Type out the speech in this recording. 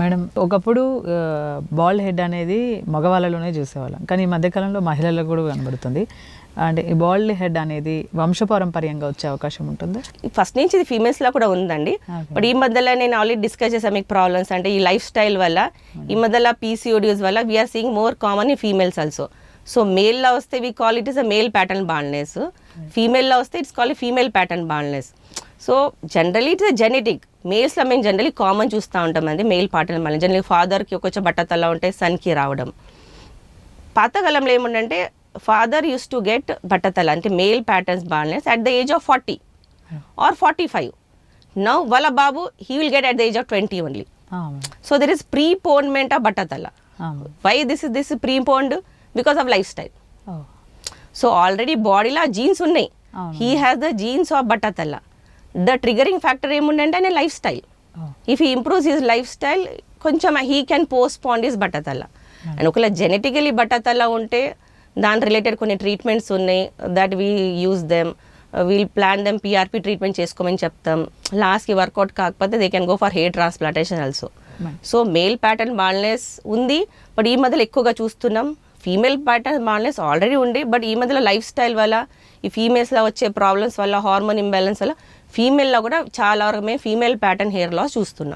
Madam ఒకప్పుడు bald head అనేది మగవాళ్ళలోనే చూసేవాళ్ళం. కానీ ఈ మధ్యకాలంలో మహిళలకు కూడా కనబడుతుంది. అంటే ఈ బాల్డ్ హెడ్ అనేది వంశపారంపర్యంగా వచ్చే అవకాశం ఉంటుంది? ఫస్ట్ నుంచి ఇది ఫీమేల్స్లో కూడా ఉందండి. బట్ ఈ మధ్యలో నేను ఆల్రెడీ డిస్కస్ చేసాను మీకు ప్రాబ్లమ్స్ అంటే ఈ లైఫ్ స్టైల్ వల్ల ఈ మధ్యలో పీసీఓడియూస్ వల్ల we're seeing more common in females also so మేల్లో వస్తే we call it is a male pattern baldness ఫీమేల్లో వస్తే it's call female pattern baldness so generally it's genetic మేల్స్లో మేము జనరలీ కామన్ చూస్తూ ఉంటాం అండి మేల్ ప్యాటర్న్ బాల్నెస్ జనరలీ ఫాదర్కి ఒక బట్టతల ఉంటే సన్కి రావడం. పాతకాలంలో ఏముండంటే ఫాదర్ యూస్ టు గెట్ బట్టతల అంటే male patterns baldness at the age of forty or forty five now వాళ్ళ బాబు he will get at the age of twenty only. So there is preponement of బట్టతల. Why this is this preponed because of life style so already బాడీలో genes ఉన్నాయి. He has the genes of బట్టతల the triggering factor ఏముండంటే ఆయన life style. If he improves his life style కొంచెం he can postpone his బట్టతల and ఒకవేళ genetically బట్టతల ఉంటే దాని రిలేటెడ్ కొన్ని ట్రీట్మెంట్స్ ఉన్నాయి that we use them we'll plan them PRP treatment చేసుకోమని చెప్తాం. లాస్ట్కి వర్కౌట్ కాకపోతే they can go for hair transplantation also. So male pattern baldness ఉంది బట్ ఈ మధ్యలో ఎక్కువగా చూస్తున్నాం. ఫీమేల్ ప్యాటర్న్ బాల్నెస్ ఆల్రెడీ ఉండే బట్ ఈ మధ్యలో లైఫ్ స్టైల్ వల్ల ఈ ఫీమేల్స్లో వచ్చే ప్రాబ్లమ్స్ వల్ల హార్మోన్ ఇంబ్యాలెన్స్ వల్ల ఫీమేల్లో కూడా చాలా వరకు మేము ఫీమేల్ ప్యాటర్న్ హెయిర్ లాస్ చూస్తున్నాం.